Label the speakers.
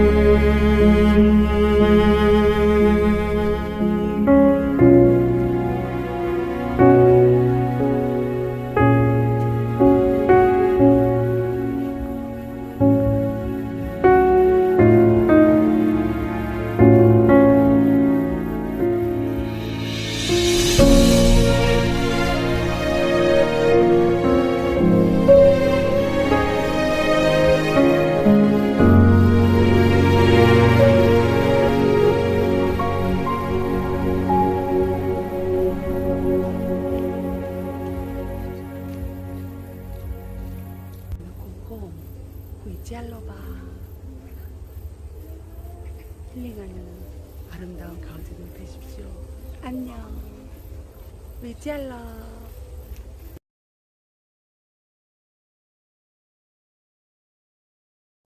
Speaker 1: thank you 홈 위잘러바 힐링하는 아름다운 가을 저녁 되십시오. 안녕. 위잘러